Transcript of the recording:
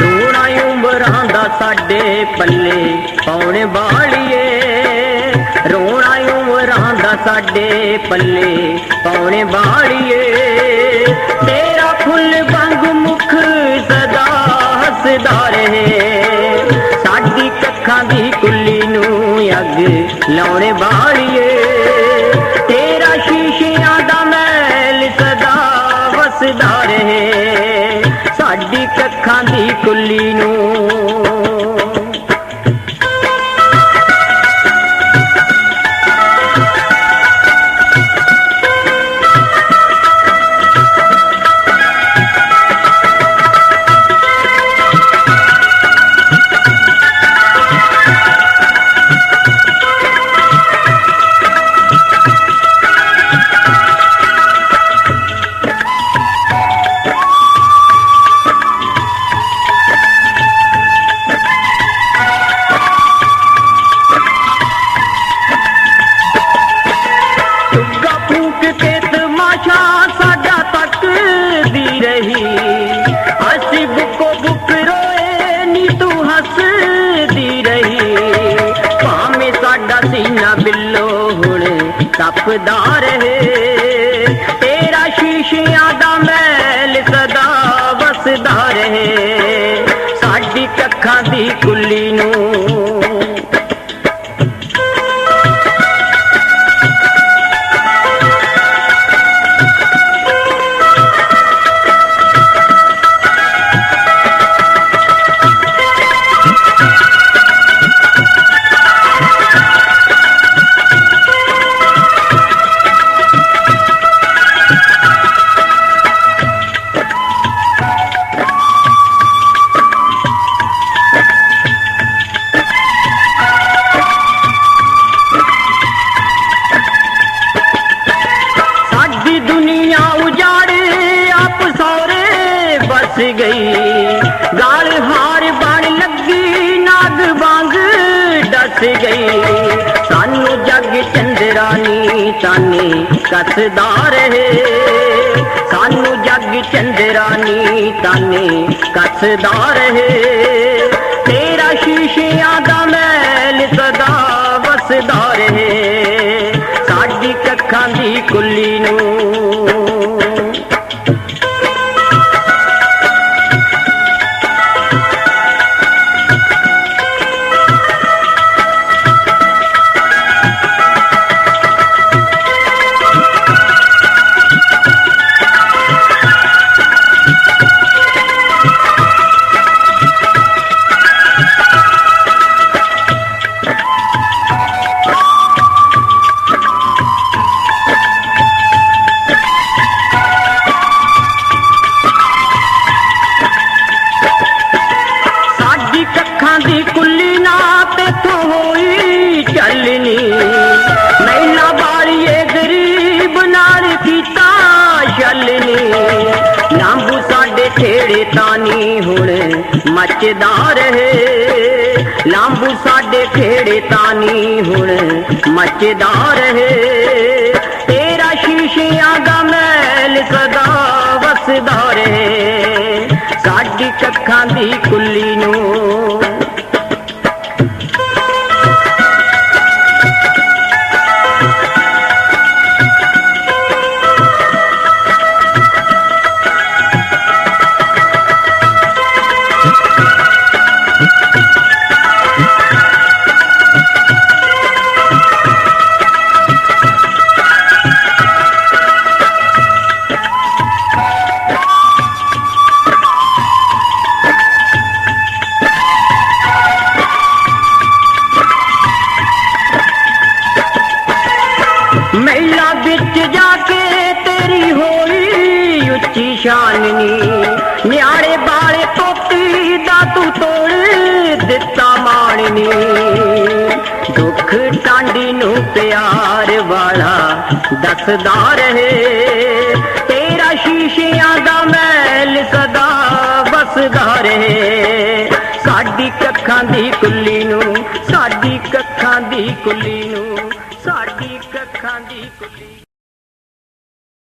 ਰੋਣਾ ਉਮਰਾਂ ਸਾਡੇ ਪੱਲੇ ਪੌਣੇ ਬਾਲੀਏ ਰੋਣਾ ਉਮਰਾਂ ਦਾ ਸਾਡੇ ਪੱਲੇ ਪੌਣੇ ਬਾਲੀਏ ਤੇਰਾ ਲਾਉਣੇ ਬਾਲੀਏ ਤੇਰਾ ਸ਼ੀਸ਼ਿਆਂ ਦਾ ਮਹਿਲ ਸਦਾ ਵਸਦਾ ਰਹੇ। ਸਾਡੀ ਕੱਖਾਂ ਦੀ ਕੁੱਲੀ ਨੂੰ ਤਪਦਾ ਰਹੇ ਤੇਰਾ ਸ਼ੀਸ਼ਿਆਂ ਦਾ ਮਹਿਲ ਸਦਾ ਵਸਦਾ ਰਹੇ। ਸਾਡੀ ਕੱਖਾਂ ਦੀ ਕੁੱਲੀ ਨੂੰ ਗਈ। ਗਾਲ ਹਾਰ ਬਣ ਲੱਗੀ, ਨਾਗ ਵਾਂਗ ਡਸ ਗਈ। ਸਾਨੂੰ ਜੱਗ ਚੰਦਰਾਨੀ ਤਾਨੀ ਕੱਸਦਾ ਰਹੇ। ਸਾਨੂੰ ਜੱਗ ਚੰਦਰਾਨੀ ਤਾਨੀ ਕੱਸਦਾ ਰਹੇ। ਤੇਰਾ ਤਾਨੀ ਹੁਣ ਮੱਚਦਾ ਰਹੇ। ਲਾਂਬੂ ਸਾਡੇ ਠੇੜੇ ਤਾਨੀ ਹੁਣ ਮੱਚਦਾ ਰਹੇ। ਤੇਰਾ ਸ਼ੀਸ਼ਿਆਂ ਦਾ ਮਹਿਲ ਸਦਾ ਵਸਦਾ ਰਹੇ। ਸਾਡੀ ਕੱਖਾਂ ਦੀ ਹੋਈ ਸ਼ਾਨਨੀ। ਨਿਆਰੇ ਬਾਲੇ ਤੋਤੀ ਦਾ ਤੂੰ ਤੋੜ ਦਿੱਤਾ ਮਾਣਨੀ। ਦੁੱਖ ਟਾਂਡੀ ਨੂੰ ਪਿਆਰ ਵਾਲਾ ਦੱਸਦਾ ਰਹੇ। ਤੇਰਾ ਸ਼ੀਸ਼ਿਆਂ ਦਾ ਮਹਿਲ ਸਦਾ ਵਸਦਾ ਰਹੇ। ਸਾਡੀ ਕੱਖਾਂ ਦੀ ਕੁੱਲੀ ਨੂੰ, ਸਾਡੀ ਸਾਡੀ ਕੱਖਾਂ ਦੀ ਕੁੱਲੀ ਨੂੰ, ਸਾਡੀ ਕੱਖਾਂ ਦੀ ਕੁੱਲੀ